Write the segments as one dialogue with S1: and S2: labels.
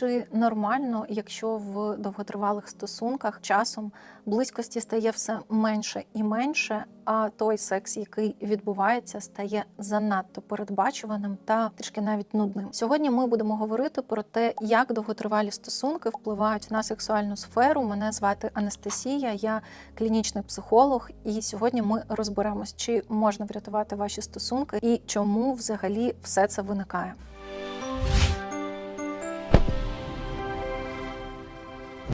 S1: Чи нормально, якщо в довготривалих стосунках часом близькості стає все менше і менше, а той секс, який відбувається, стає занадто передбачуваним та трішки навіть нудним? Сьогодні ми будемо говорити про те, як довготривалі стосунки впливають на сексуальну сферу. Мене звати Анастасія, я клінічний психолог, і сьогодні ми розберемось, чи можна врятувати ваші стосунки і чому взагалі все це виникає.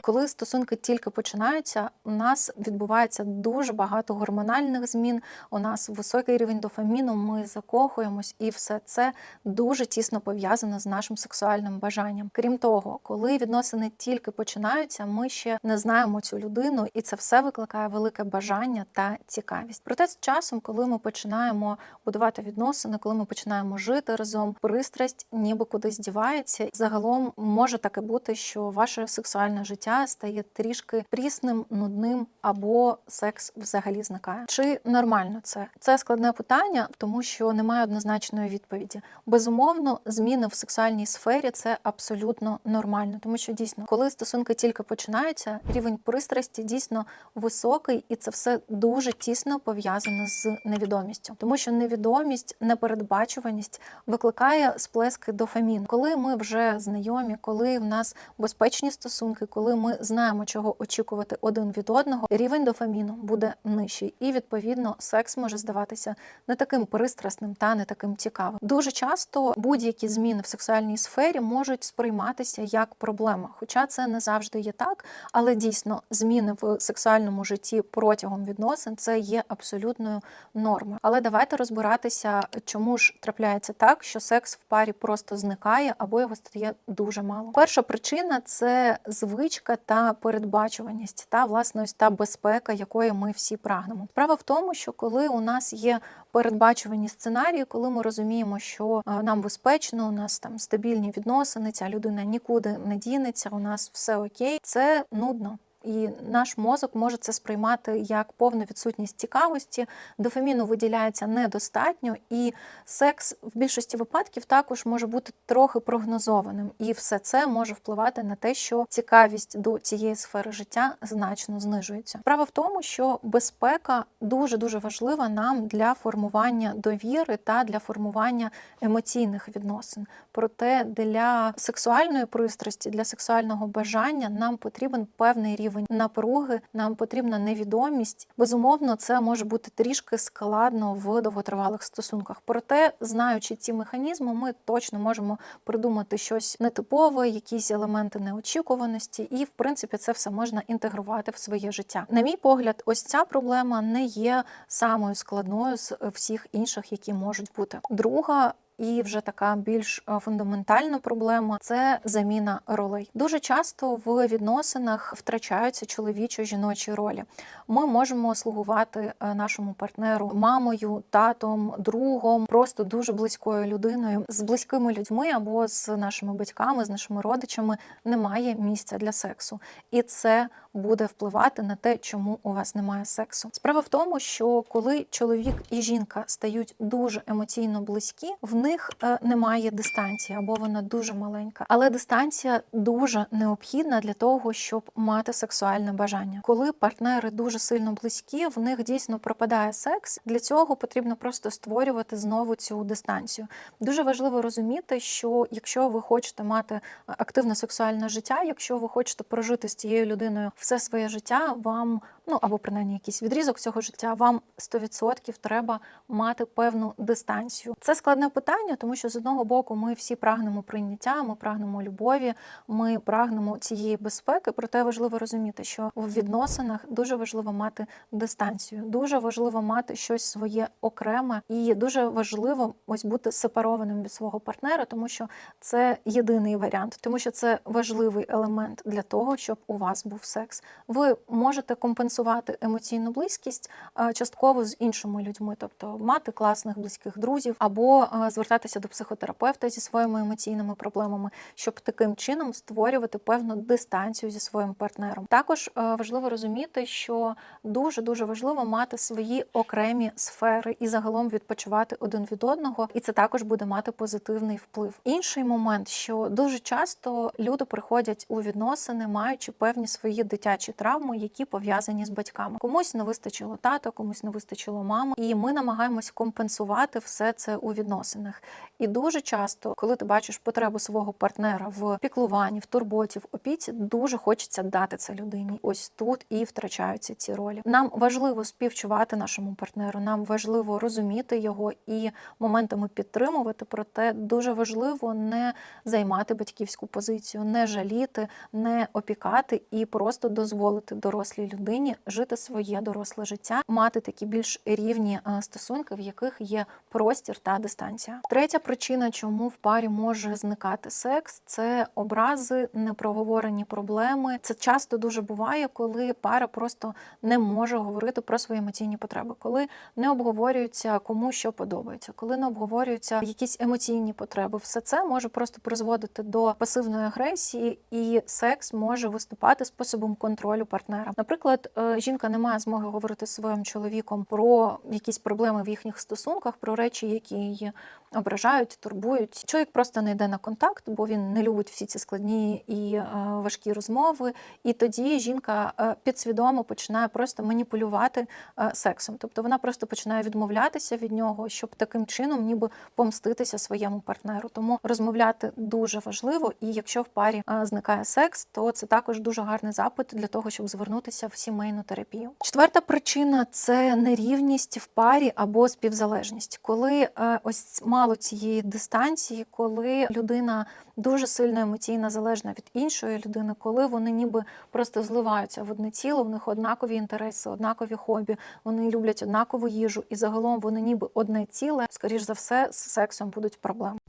S1: Коли стосунки тільки починаються, у нас відбувається дуже багато гормональних змін. У нас високий рівень дофаміну, ми закохуємось, і все це дуже тісно пов'язано з нашим сексуальним бажанням. Крім того, коли відносини тільки починаються, ми ще не знаємо цю людину, і це все викликає велике бажання та цікавість. Проте з часом, коли ми починаємо будувати відносини, коли ми починаємо жити разом, пристрасть ніби кудись дівається. Загалом може таке бути, що ваше сексуальне життя стає трішки прісним, нудним, або секс взагалі зникає. Чи нормально це? Це складне питання, тому що немає однозначної відповіді. Безумовно, зміни в сексуальній сфері це абсолютно нормально, тому що дійсно, коли стосунки тільки починаються, рівень пристрасті дійсно високий, і це все дуже тісно пов'язано з невідомістю, тому що невідомість, непередбачуваність викликає сплески дофаміну. Коли ми вже знайомі, коли в нас безпечні стосунки, коли ми знаємо, чого очікувати один від одного, рівень дофаміну буде нижчий, і відповідно секс може здаватися не таким пристрасним та не таким цікавим. Дуже часто будь-які зміни в сексуальній сфері можуть сприйматися як проблема, хоча це не завжди є так, але дійсно зміни в сексуальному житті протягом відносин це є абсолютною нормою. Але давайте розбиратися, чому ж трапляється так, що секс в парі просто зникає або його стає дуже мало. Перша причина це звичка та передбачуваність, та власне ось та безпека, якої ми всі прагнемо. Справа в тому, що коли у нас є передбачувані сценарії, коли ми розуміємо, що нам безпечно, у нас там стабільні відносини, ця людина нікуди не дінеться, у нас все окей, це нудно. І наш мозок може це сприймати як повну відсутність цікавості, дофаміну виділяється недостатньо, і секс в більшості випадків також може бути трохи прогнозованим. І все це може впливати на те, що цікавість до цієї сфери життя значно знижується. Справа в тому, що безпека дуже дуже важлива нам для формування довіри та для формування емоційних відносин. Проте для сексуальної пристрасті, для сексуального бажання нам потрібен певний рівень напруги, нам потрібна невідомість. Безумовно, це може бути трішки складно в довготривалих стосунках. Проте, знаючи ці механізми, ми точно можемо придумати щось нетипове, якісь елементи неочікуваності, і в принципі це все можна інтегрувати в своє життя. На мій погляд, ось ця проблема не є самою складною з всіх інших, які можуть бути. Друга і вже така більш е, фундаментальна проблема це заміна ролей. Дуже часто в відносинах втрачаються чоловічо-жіночі ролі. Ми можемо слугувати е, нашому партнеру мамою, татом, другом, просто дуже близькою людиною. З близькими людьми або з нашими батьками, з нашими родичами немає місця для сексу, і це буде впливати на те, чому у вас немає сексу. Справа в тому, що коли чоловік і жінка стають дуже емоційно близькі, в них е, немає дистанції або вона дуже маленька. Але дистанція дуже необхідна для того, щоб мати сексуальне бажання. Коли партнери дуже сильно близькі, в них дійсно пропадає секс. Для цього потрібно просто створювати знову цю дистанцію. Дуже важливо розуміти, що якщо ви хочете мати активне сексуальне життя, якщо ви хочете прожити з цією людиною все своє життя, вам ну або принаймні якийсь відрізок цього життя, вам 100% треба мати певну дистанцію. Це складне питання, тому що з одного боку ми всі прагнемо прийняття, ми прагнемо любові, ми прагнемо цієї безпеки. Проте важливо розуміти, що в відносинах дуже важливо мати дистанцію, дуже важливо мати щось своє окреме, і дуже важливо ось бути сепарованим від свого партнера, тому що це єдиний варіант, тому що це важливий елемент для того, щоб у вас був секс. Ви можете компенсувати емоційну близькість частково з іншими людьми, тобто мати класних близьких друзів, або е, звертатися до психотерапевта зі своїми емоційними проблемами, щоб таким чином створювати певну дистанцію зі своїм партнером. Також е, важливо розуміти, що дуже дуже важливо мати свої окремі сфери і загалом відпочивати один від одного, і це також буде мати позитивний вплив. Інший момент, що дуже часто люди приходять у відносини, маючи певні свої дитячі травми, які пов'язані з батьками. Комусь не вистачило тата, комусь не вистачило мами, і ми намагаємось компенсувати все це у відносинах. І дуже часто, коли ти бачиш потребу свого партнера в піклуванні, в турботі, в опіці, дуже хочеться дати це людині. Ось тут і втрачаються ці ролі. Нам важливо співчувати нашому партнеру, нам важливо розуміти його і моментами підтримувати. Проте дуже важливо не займати батьківську позицію, не жаліти, не опікати і просто дозволити дорослій людині жити своє доросле життя, мати такі більш рівні е, стосунки, в яких є простір та дистанція. Третя причина, чому в парі може зникати секс, це образи, непроговорені проблеми. Це часто дуже буває, коли пара просто не може говорити про свої емоційні потреби, коли не обговорюється кому що подобається, коли не обговорюються якісь емоційні потреби. Все це може просто призводити до пасивної агресії, і секс може виступати способом контролю партнера. Наприклад, е, жінка не має змоги говорити зі своїм чоловіком про якісь проблеми в їхніх стосунках, про речі, які її ображають, турбують. Чоловік просто не йде на контакт, бо він не любить всі ці складні і е, важкі розмови. І тоді жінка е, підсвідомо починає просто маніпулювати е, сексом. Тобто вона просто починає відмовлятися від нього, щоб таким чином ніби помститися своєму партнеру. Тому розмовляти дуже важливо, і якщо в парі зникає секс, то це також дуже гарний запит для того, щоб звернутися в сімейну терапію. Четверта причина це нерівність в парі або співзалежність, коли ось мало цієї дистанції, коли людина дуже сильно емоційно залежна від іншої людини, коли вони ніби просто зливаються в одне ціло, в них однакові інтереси, однакові хобі, вони люблять однакову їжу, і загалом вони ніби одне ціле. Скоріш за все, з сексом будуть проблеми.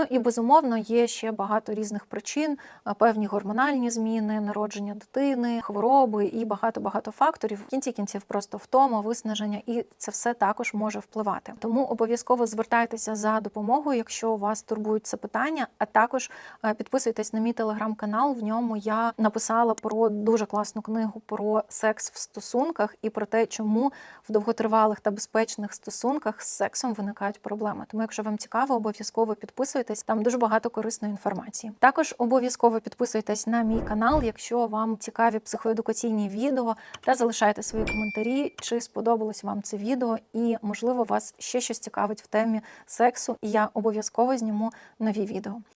S1: Ну і безумовно є ще багато різних причин, певні гормональні зміни, народження дитини, хвороби і багато багато факторів. В кінці кінців просто втома, виснаження, і це все також може впливати. Тому обов'язково звертайтеся за допомогою, якщо вас турбують це питання. А також е, підписуйтесь на мій телеграм-канал. В ньому я написала про дуже класну книгу про секс в стосунках і про те, чому в довготривалих та безпечних стосунках з сексом виникають проблеми. Тому, якщо вам цікаво, обов'язково підписуйтесь. Там дуже багато корисної інформації. Також обов'язково підписуйтесь на мій канал, якщо вам цікаві психоедукаційні відео, та залишайте свої коментарі, чи сподобалось вам це відео, і можливо вас ще щось цікавить в темі сексу. І я обов'язково зніму нові відео.